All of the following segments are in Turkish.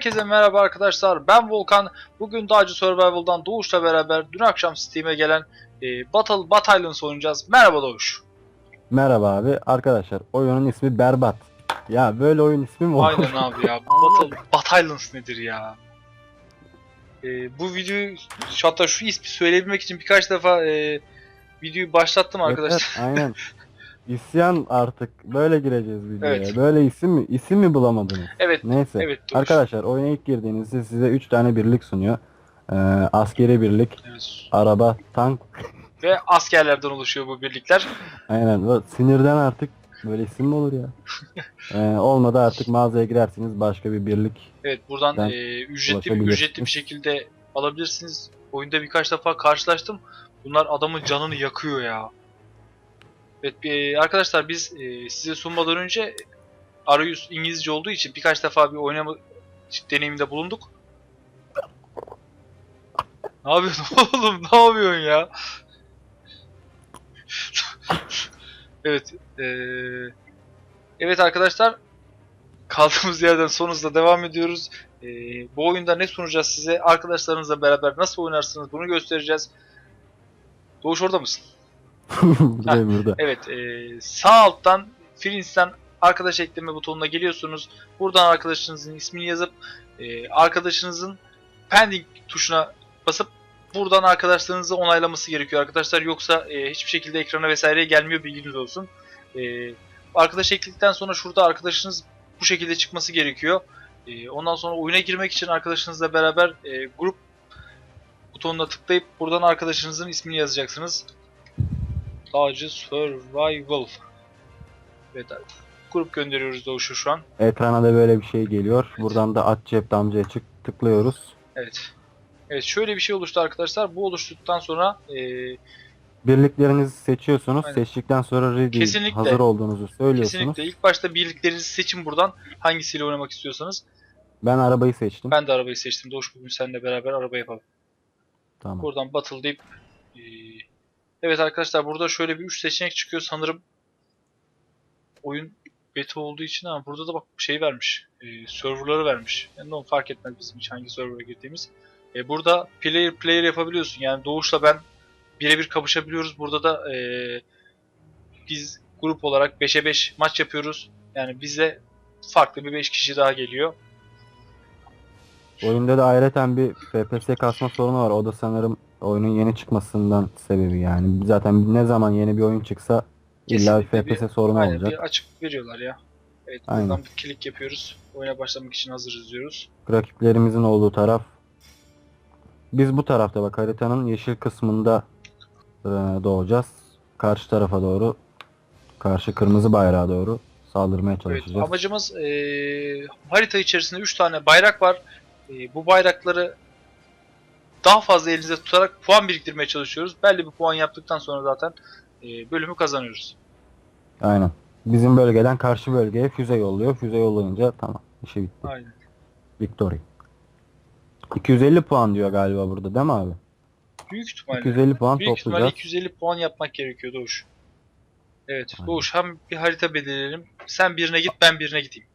Herkese merhaba arkadaşlar. Ben Volkan. Bugün Dağcı Survival'dan Doğuş'la beraber dün akşam Steam'e gelen e, Battle Battalions oynayacağız. Merhaba Doğuş. Merhaba abi. Arkadaşlar oyunun ismi Berbat. Ya böyle oyun ismi mi olur? Aynen abi ya. Battle Battalions nedir ya? E, bu videoyu hatta şu ismi söyleyebilmek için birkaç defa e, videoyu başlattım arkadaşlar. Yeter, aynen. İsyan artık. Böyle gireceğiz videoya. Evet. Böyle isim mi? İsim mi bulamadınız? Evet. Neyse. Evet. Arkadaşlar oyuna ilk girdiğinizde size 3 tane birlik sunuyor. Ee, askeri birlik, Evet. araba, tank. Ve askerlerden oluşuyor bu birlikler. Aynen. Bu Sinirden artık böyle isim mi olur ya? Ee, olmadı artık mağazaya girersiniz başka bir birlik. Evet buradan Ben e, ücretli ücretli bir şekilde alabilirsiniz. Oyunda birkaç defa karşılaştım. Bunlar adamın canını yakıyor ya. Evet e, arkadaşlar biz e, size sunmadan önce arayüz İngilizce olduğu için birkaç defa bir oynama deneyiminde bulunduk. Ne yapıyorsun oğlum? Ne yapıyorsun ya? evet. e, evet arkadaşlar. Kaldığımız yerden son hızla devam ediyoruz. Ee, bu oyunda ne sunacağız size? Arkadaşlarınızla beraber nasıl oynarsınız bunu göstereceğiz. Doğuş orada mısın? burada. Evet. e, sağ alttan Friends'ten arkadaş ekleme butonuna geliyorsunuz. Buradan arkadaşınızın ismini yazıp e, arkadaşınızın pending tuşuna basıp buradan arkadaşlarınızı onaylaması gerekiyor arkadaşlar. Yoksa e, hiçbir şekilde ekrana vesaireye gelmiyor bilginiz olsun. E, arkadaş ekledikten sonra şurada arkadaşınız bu şekilde çıkması gerekiyor. E, ondan sonra oyuna girmek için arkadaşınızla beraber e, grup butonuna tıklayıp buradan arkadaşınızın ismini yazacaksınız. Dağcı Survival. Evet abi. Grup gönderiyoruz Doğuş'u şu an. Ekrana da böyle bir şey geliyor. Buradan da at cep damcaya çık tıklıyoruz. Evet. Evet şöyle bir şey oluştu arkadaşlar. Bu oluştuktan sonra e, Birliklerinizi seçiyorsunuz. Aynen. Seçtikten sonra ready Kesinlikle. hazır olduğunuzu söylüyorsunuz. kesinlikle ilk başta birliklerinizi seçin buradan. Hangisiyle oynamak istiyorsanız. Ben arabayı seçtim. Ben de arabayı seçtim. Doğuş bugün seninle beraber araba yapalım. Tamam. Buradan battle deyip e, Evet arkadaşlar burada şöyle bir 3 seçenek çıkıyor. Sanırım oyun beta olduğu için ama burada da bak şey vermiş. E, serverları vermiş. Yani onu fark etmez bizim için hangi server'a girdiğimiz. E, burada player player yapabiliyorsun. Yani Doğuş'la ben birebir kapışabiliyoruz. Burada da e, biz grup olarak 5'e 5 maç yapıyoruz. Yani bize farklı bir 5 kişi daha geliyor. Oyunda da ayrıca bir FPS kasma sorunu var. O da sanırım oyunun yeni çıkmasından sebebi yani. Zaten ne zaman yeni bir oyun çıksa illa bir Kesinlikle FPS sorunu Aynen olacak. bir açık veriyorlar ya. Evet Aynen. buradan bir klik yapıyoruz. Oyuna başlamak için hazırız diyoruz. Rakiplerimizin olduğu taraf. Biz bu tarafta bak haritanın yeşil kısmında e, doğacağız. Karşı tarafa doğru, karşı kırmızı bayrağa doğru saldırmaya Evet, çalışacağız. amacımız eee, harita içerisinde 3 tane bayrak var. Eee, bu bayrakları daha fazla elinizde tutarak puan biriktirmeye çalışıyoruz. Belli bir puan yaptıktan sonra zaten eee, bölümü kazanıyoruz. Aynen. Bizim bölgeden karşı bölgeye füze yolluyor. Füze yollayınca tamam işi bitti. Aynen. Victory. 250 puan diyor galiba burada değil mi abi? Büyük ihtimalle. 250 puan Büyük ihtimalle toplayacağız. 250 puan yapmak gerekiyor Doğuş. Evet Aynen. Doğuş hem bir harita belirleyelim. Sen birine git ben birine gideyim.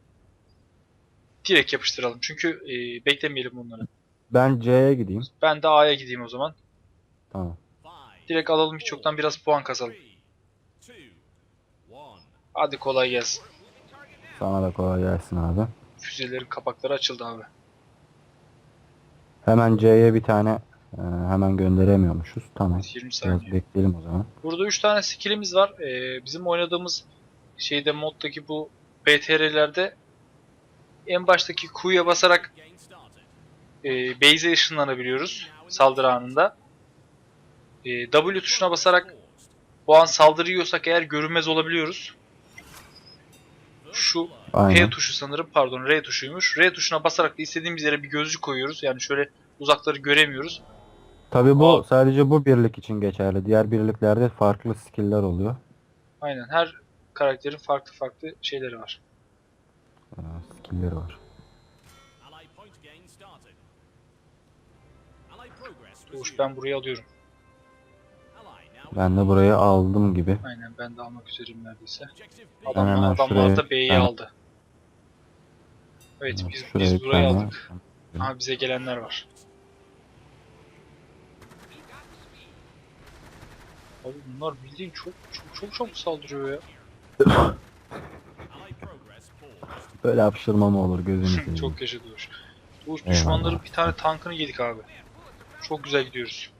Direkt yapıştıralım. Çünkü eee, beklemeyelim bunları. Ben C'ye gideyim. Ben de A'ya gideyim o zaman. Tamam. Direkt alalım hiç yoktan biraz puan kazalım. Hadi kolay gelsin. Sana da kolay gelsin abi. Füzelerin kapakları açıldı abi. Hemen C'ye bir tane e, hemen gönderemiyormuşuz. Tamam. 20 Biraz saniye. bekleyelim o zaman. Burada 3 tane skillimiz var. Ee, bizim oynadığımız şeyde moddaki bu BTR'lerde en baştaki Q'ya basarak e, base'e ışınlanabiliyoruz saldırı anında. E, W tuşuna basarak bu an saldırı yiyorsak eğer görünmez olabiliyoruz. Şu Aynen. P tuşu sanırım pardon R tuşuymuş. R tuşuna basarak da istediğimiz yere bir gözcü koyuyoruz. Yani şöyle uzakları göremiyoruz. Tabi bu Aa. sadece bu birlik için geçerli. Diğer birliklerde farklı skill'ler oluyor. Aynen her karakterin farklı farklı şeyleri var. E, skill'leri var. Doğuş ben burayı alıyorum. Ben de burayı aldım gibi. Aynen ben de almak üzereyim neredeyse. Adamlar, hemen adamlar da B'yi ben- aldı. Evet biz, Şuraya biz bir burayı tane- aldık. Aha bize gelenler var. Abi bunlar bildiğin çok çok çok çok saldırıyor ya. Böyle hapşırma mı olur gözünü seveyim. çok yaşa Doğuş. Doğuş Eyvallah. düşmanların bir tane tankını yedik abi. Çok güzel gidiyoruz.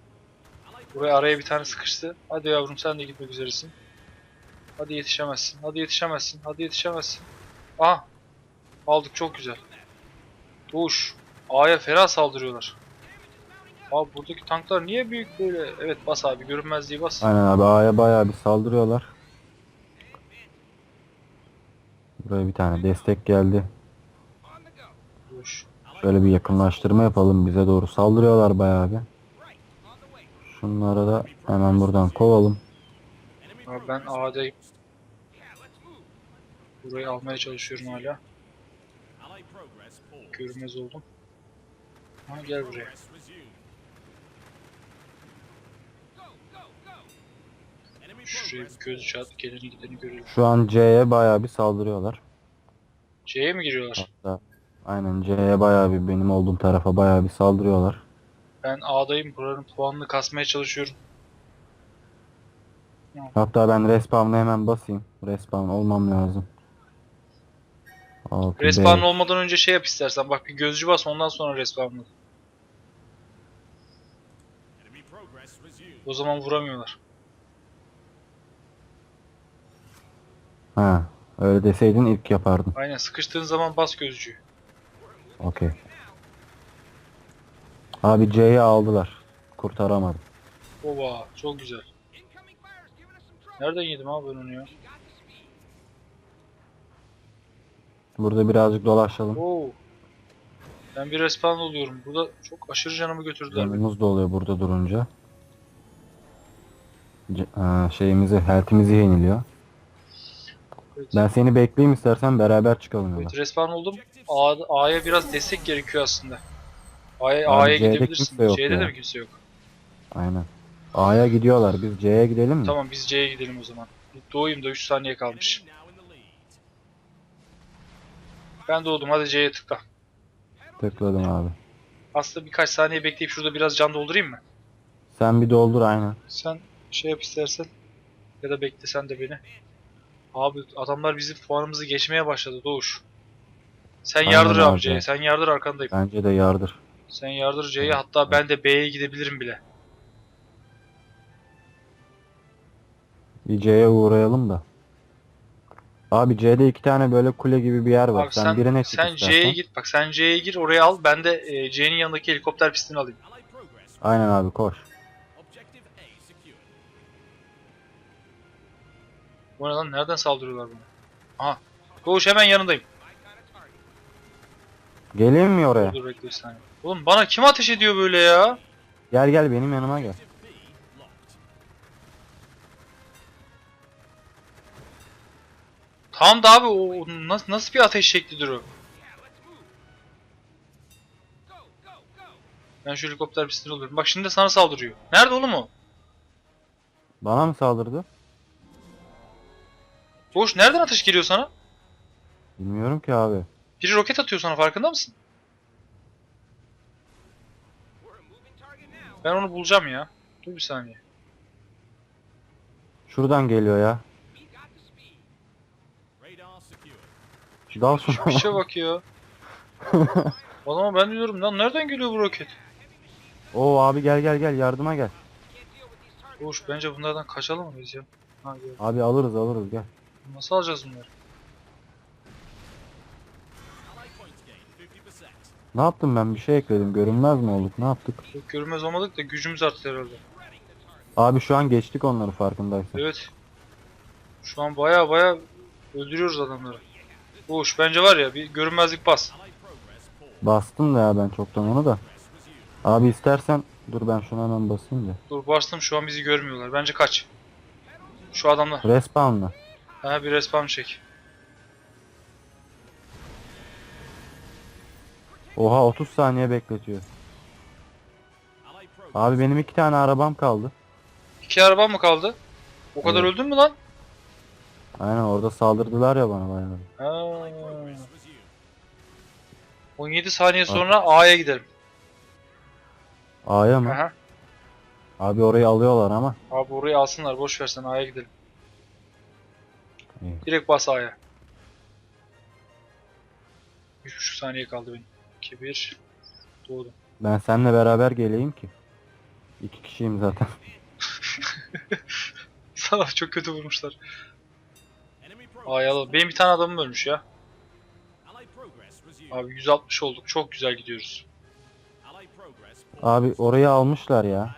Buraya araya bir tane sıkıştı. Hadi yavrum sen de gitmek üzeresin. Hadi yetişemezsin. Hadi yetişemezsin. Hadi yetişemezsin. Aha. Aldık çok güzel. Doğuş. A'ya ferah saldırıyorlar. Abi buradaki tanklar niye büyük böyle? Evet bas abi görünmezliği bas. Aynen abi A'ya bayağı bir saldırıyorlar. Buraya bir tane destek geldi. Şöyle bir yakınlaştırma yapalım. Bize doğru saldırıyorlar bayağı bir. Şunlara da hemen buradan kovalım. Abi ben A'dayım. Burayı almaya çalışıyorum hala. Görünmez oldum. Ha gel buraya. Şuraya bir göz çat, geleni gideni görelim. Şu an C'ye bayağı bir saldırıyorlar. C'ye mi giriyorlar? Hatta aynen C'ye bayağı bir benim olduğum tarafa bayağı bir saldırıyorlar. Ben A'dayım. Buranın puanını kasmaya çalışıyorum. Hatta ben respawn'a hemen basayım. Respawn olmam lazım. Altı, Respawn beş. olmadan önce şey yap istersen. Bak bir gözcü bas ondan sonra respawnla. O zaman vuramıyorlar. Ha, öyle deseydin ilk yapardım. Aynen sıkıştığın zaman bas gözcüyü. Okey. Abi C'yi aldılar. Kurtaramadım. Oba çok güzel. Nereden yedim abi ben onu ya? Burada birazcık dolaşalım. Oo. Ben bir respawn oluyorum. Burada çok aşırı canımı götürdüler. Canımız doluyor burada durunca. C- ha, şeyimizi, health'imizi yeniliyor. Evet. Ben seni bekleyeyim istersen beraber çıkalım. Evet respawn oldum. A- A'ya biraz destek gerekiyor aslında. A'ya A'ya C'de gidebilirsin. kimse yok C'de ya. de mi kimse yok? Aynen. A'ya gidiyorlar. Biz C'ye gidelim mi? Tamam biz C'ye gidelim o zaman. Doğuyum da 3 saniye kalmış. Ben doğdum hadi C'ye tıkla. Tıkladım abi. Aslında birkaç saniye bekleyip şurada biraz can doldurayım mı? Sen bir doldur aynen. Sen şey yap istersen. Ya da bekle sen de beni. Abi adamlar bizim puanımızı geçmeye başladı Doğuş. Sen Aynen yardır abi abi. C'ye. Sen yardır arkandayım. Bence de yardır. Sen yardır C'ye hatta ben de B'ye gidebilirim bile. Bir C'ye uğrayalım da. Abi C'de iki tane böyle kule gibi bir yer var. Abi sen, sen, birine çık sen istersen. C'ye git bak sen C'ye gir oraya al ben de e, C'nin yanındaki helikopter pistini alayım. Aynen abi koş. Bu ne lan nereden saldırıyorlar bana? Aha. Doğuş hemen yanındayım. Geleyim mi oraya? Dur bekle bir saniye. Oğlum bana kim ateş ediyor böyle ya? Gel gel benim yanıma gel. Tamam da abi o, o nasıl, nasıl bir ateş şeklidir o? Ben şu helikopter pistini alıyorum. Bak şimdi de sana saldırıyor. Nerede oğlum o? Bana mı saldırdı? Doğuş nereden ateş geliyor sana? Bilmiyorum ki abi. Biri roket atıyor sana farkında mısın? Ben onu bulacağım ya. Dur bir saniye. Şuradan geliyor ya. Dal Şu işe bak ya. Adama ben diyorum lan nereden geliyor bu roket? Oo abi gel gel gel yardıma gel. Doğuş bence bunlardan kaçalım mı biz ya? Ha, gel. Abi alırız alırız gel. Nasıl alacağız bunları? Ne yaptım ben bir şey ekledim. Görünmez mi olduk? Ne yaptık? Görünmez olmadık da gücümüz arttı herhalde. Abi şu an geçtik onları farkındaysan. Evet. Şu an baya baya öldürüyoruz adamları. Doğuş bence var ya bir görünmezlik bas. Bastım da ya ben çoktan onu da. Abi istersen dur ben şuna hemen basayım da. Dur bastım şu an bizi görmüyorlar. Bence kaç. Şu adamlar. Respawn'la. Ha bir respawn çek. Oha 30 saniye bekletiyor. Abi benim iki tane arabam kaldı. İki araba mı kaldı? O kadar Evet. öldün mü lan? Aynen orada saldırdılar ya bana bayağı. Ha. 17 saniye sonra A'ya gidelim. A'ya mı? Aha. Abi orayı alıyorlar ama. Abi orayı alsınlar boş versen A'ya gidelim. İyi. Direkt bas A'ya. 3,5 saniye kaldı benim. 2 1 Doğdum. Ben seninle beraber geleyim ki. İki kişiyim zaten. Sana çok kötü vurmuşlar. A'ya alalım. Benim bir tane adamım ölmüş ya. Abi 160 olduk. Çok güzel gidiyoruz. Abi orayı almışlar ya.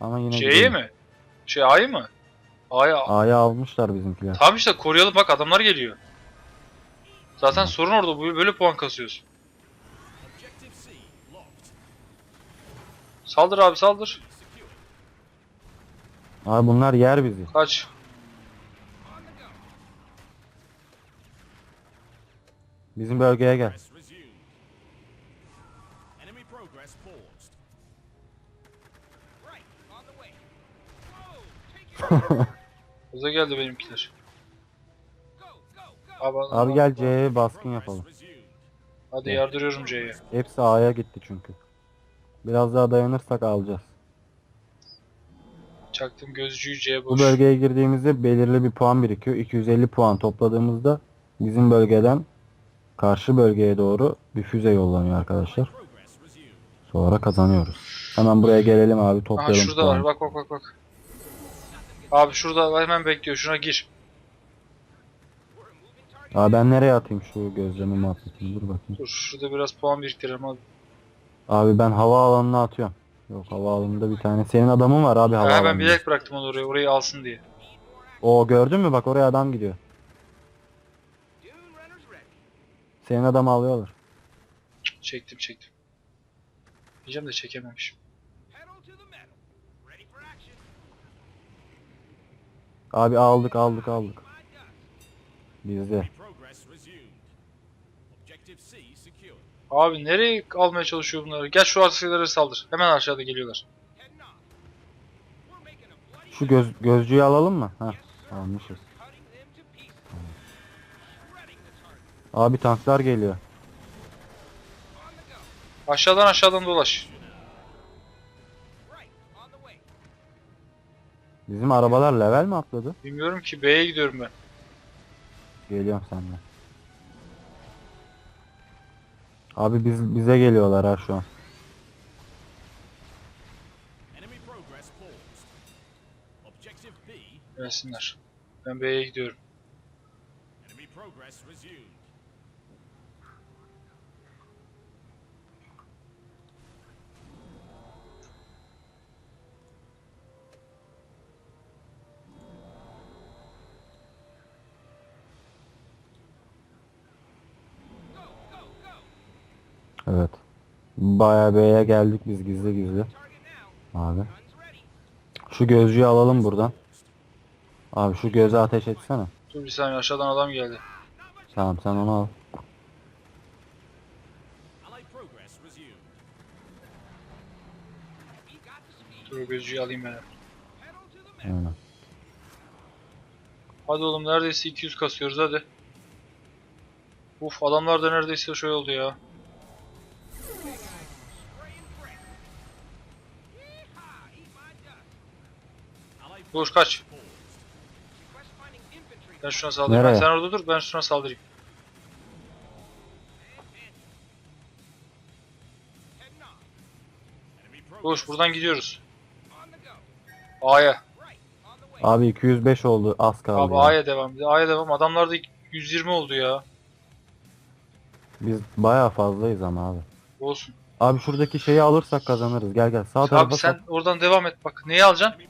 Ama yine gidelim. mi? Şey A'yı mı? A'ya A'ya almışlar bizimkiler. Tamam işte koruyalım bak adamlar geliyor. Zaten sorun orada böyle, böyle puan kasıyoruz. Saldır abi saldır. Abi bunlar yer bizi. Kaç. Bizim bölgeye gel. Hızlı geldi benimkiler. Abi, Abi gel C'ye baskın yapalım. Hadi yardırıyorum C'ye. Hepsi A'ya gitti çünkü. Biraz daha dayanırsak alacağız. Çaktım gözcüyü C Bu boş. bölgeye girdiğimizde belirli bir puan birikiyor. 250 puan topladığımızda bizim bölgeden karşı bölgeye doğru bir füze yollanıyor arkadaşlar. Sonra kazanıyoruz. Hemen buraya gelelim abi Aha toplayalım şurada var puanı. bak bak bak bak. Abi şurada hemen bekliyor şuna gir. Abi ben nereye atayım şu gözleme muhabbetini dur bakayım. Dur şurada biraz puan biriktirelim hadi. Abi ben hava alanına atıyorum. Yok hava alanında bir tane. Senin adamın var abi hava Ha, ben alanında. bilerek bıraktım onu oraya orayı alsın diye. O gördün mü bak oraya adam gidiyor. Senin adamı alıyorlar. Çektim çektim. Diyeceğim de çekememişim. Abi aldık aldık aldık. Bizde. Enemy progress resumed. Objective C secured. Abi nereye almaya çalışıyor bunlar? Gel şu arsaları saldır. Hemen aşağıda geliyorlar. Şu göz gözcüyü alalım mı? Ha almışız. Abi tanklar geliyor. Aşağıdan aşağıdan dolaş. Bizim arabalar level mi atladı? Bilmiyorum ki B'ye gidiyorum ben. Geliyorum senden. Abi biz bize geliyorlar ha şu an. Enemy progress paused. Objective B. Gelsinler. Ben B'ye gidiyorum. Evet. Bayağı B'ye geldik biz gizli gizli. Abi. Şu gözcüyü alalım buradan. Abi şu göze ateş etsene. Dur bir saniye aşağıdan adam geldi. Tamam sen onu al. Dur gözcüyü alayım ben. Aynen. Hadi oğlum neredeyse 200 kasıyoruz hadi. Uf adamlar da neredeyse şey oldu ya. Dur kaç. Ben şuna saldırayım. Nereye? Sen orada dur ben şuna saldırayım. Koş buradan gidiyoruz. A'ya. Abi 205 oldu az kaldı. Abi ya. A'ya devam. A'ya devam. Adamlarda 120 oldu ya. Biz bayağı fazlayız ama abi. Olsun. Abi şuradaki şeyi alırsak kazanırız. Gel gel sağ tarafa Abi sen oradan devam et. Bak neyi alacaksın?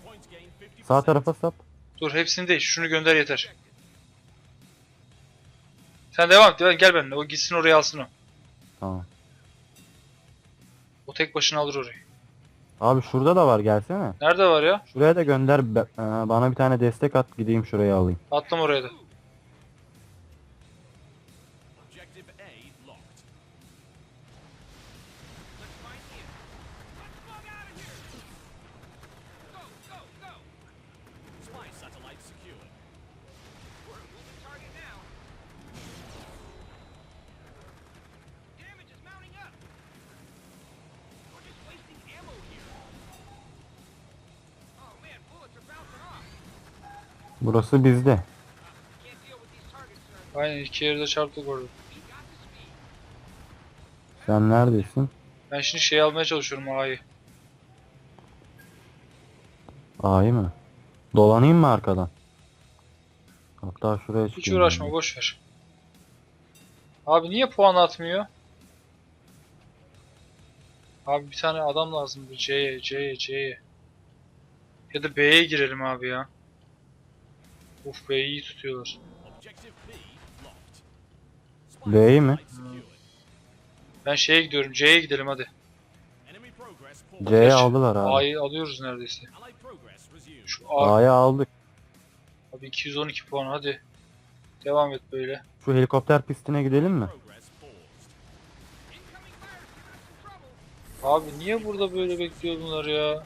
Sağ tarafa sap. Dur hepsini değil. Şunu gönder yeter. Sen devam et. Gel benimle. O gitsin oraya alsın o. Tamam. O tek başına alır orayı. Abi şurada da var gelsene. Nerede var ya? Şuraya da gönder. be- e, Bana bir tane destek at gideyim şuraya alayım. Attım oraya da. Burası bizde. Aynen iki yerde çarptık orada. Sen neredesin? Ben şimdi şey almaya çalışıyorum A'yı. A'yı mı? Dolanayım mı arkadan? Hatta şuraya Hiç uğraşma de. boş ver. Abi niye puan atmıyor? Abi bir tane adam lazım bir C'ye, C'ye, C'ye. Ya da B'ye girelim abi ya. Uf B'yi iyi tutuyorlar. B'yi mi? Ben şeye gidiyorum, C'ye gidelim hadi. C'ye aldılar abi. A'yı alıyoruz neredeyse. Şu A, A'ya aldık. abi 212 puan hadi. Devam et böyle. Şu helikopter pistine gidelim mi? Abi niye burada böyle bekliyor bunlar ya?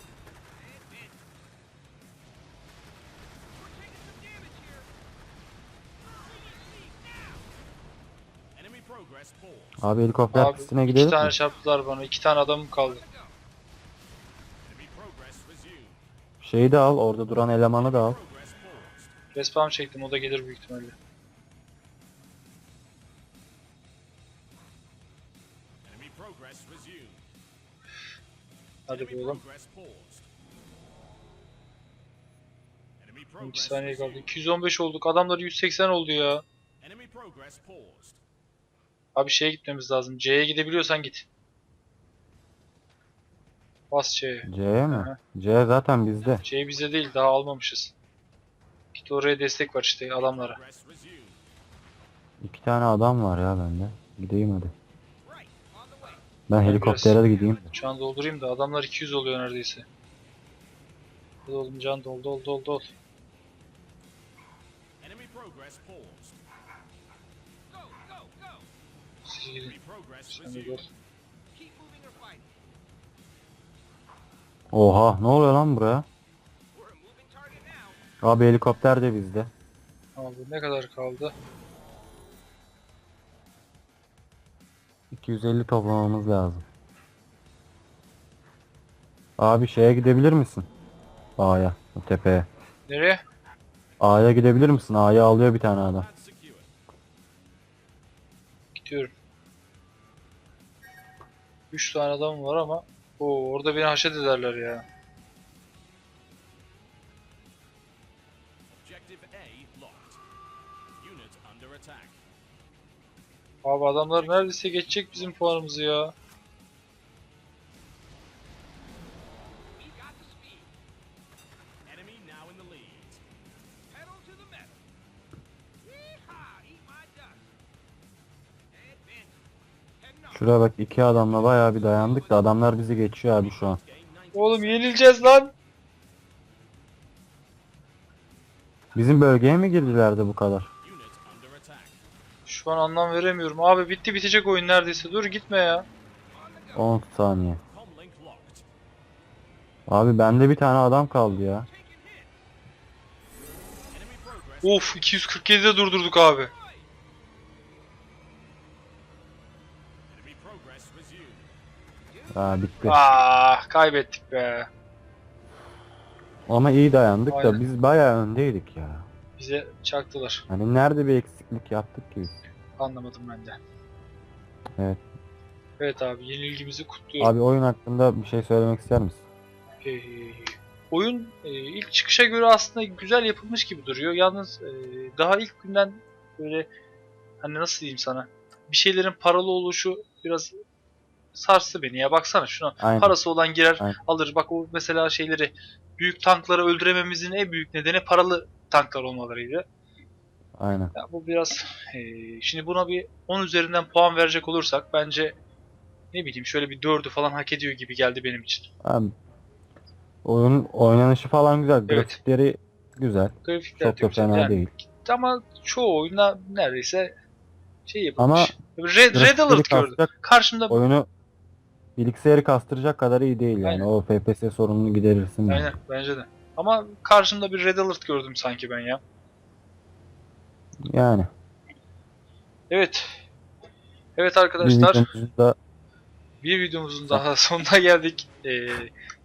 Abi helikopter Abi pistine iki gidelim tane mi? çarptılar bana. iki tane adamım kaldı. Şeyi de al. Orada duran elemanı da al. Respawn çektim o da gelir büyük ihtimalle. Hadi. Enemy 2 progress saniye kaldı. resumed. 215 olduk. Adamlar 180 oldu ya. Enemy progress paused. Abi şeye gitmemiz lazım. C'ye gidebiliyorsan git. Bas C'ye. C'ye mi? Aha. C zaten bizde. C bize değil daha almamışız. Git oraya destek var işte adamlara. İki tane adam var ya bende. Gideyim hadi. Ben helikoptere de gideyim. Şu an doldurayım da adamlar 200 oluyor neredeyse. Hadi oğlum can dol dol dol dol. Oha ne oluyor lan buraya? Abi helikopter de bizde. Abi ne kadar kaldı? 250 toplamamız lazım. Abi şeye gidebilir misin? A'ya, tepeye. Nereye? A'ya gidebilir misin? A'ya alıyor bir tane adam. Gidiyorum. 3 tane adam var ama o orada beni haşet ederler ya. Abi adamlar neredeyse geçecek bizim puanımızı ya. Şuraya bak iki adamla bayağı bir dayandık da adamlar bizi geçiyor abi şu an. Gain 90. Oğlum yenileceğiz lan. Bizim bölgeye mi girdilerdi bu kadar? Şu an anlam veremiyorum. Abi bitti bitecek oyun neredeyse. Dur gitme ya. On the go. 10 saniye. Abi bende bir tane adam kaldı ya. Of 247'de durdurduk abi. Ha bitti. Ah kaybettik be. Ama iyi dayandık Aynen. da biz bayağı öndeydik ya. Bize çaktılar. Hani nerede bir eksiklik yaptık ki biz? Anlamadım ben de. Evet. Evet abi yenilgimizi kutluyorum. Abi oyun hakkında bir şey söylemek ister misin? Oyun e, ilk çıkışa göre aslında güzel yapılmış gibi duruyor. Yalnız e, daha ilk günden böyle hani nasıl diyeyim sana bir şeylerin paralı oluşu biraz sarstı beni ya. Baksana şuna. Aynen. Parası olan girer Aynen. alır. Bak o mesela şeyleri büyük tankları öldürememizin en büyük nedeni paralı tanklar olmalarıydı. Aynen. Ya bu biraz eee, şimdi buna bir 10 üzerinden puan verecek olursak bence ne bileyim şöyle bir 4'ü falan hak ediyor gibi geldi benim için. Abi, oyun oynanışı falan güzel. Evet. Grafikleri güzel. Grafikler Çok da fena yani. değil. Ama çoğu oyunda neredeyse şey Ama yapılmış. Red, Red Grafikleri Alert gördüm. Karşımda oyunu bilgisayarı kastıracak kadar iyi değil yani. Aynen. O FPS sorununu giderirsin. yani. aynen bence de. Ama karşımda bir Red Alert gördüm sanki ben ya. Yani. Evet. Evet Bir arkadaşlar videomuzun da bir videomuzun daha sonuna geldik. Eee,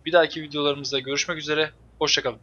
bir dahaki videolarımızda görüşmek üzere. Hoşçakalın.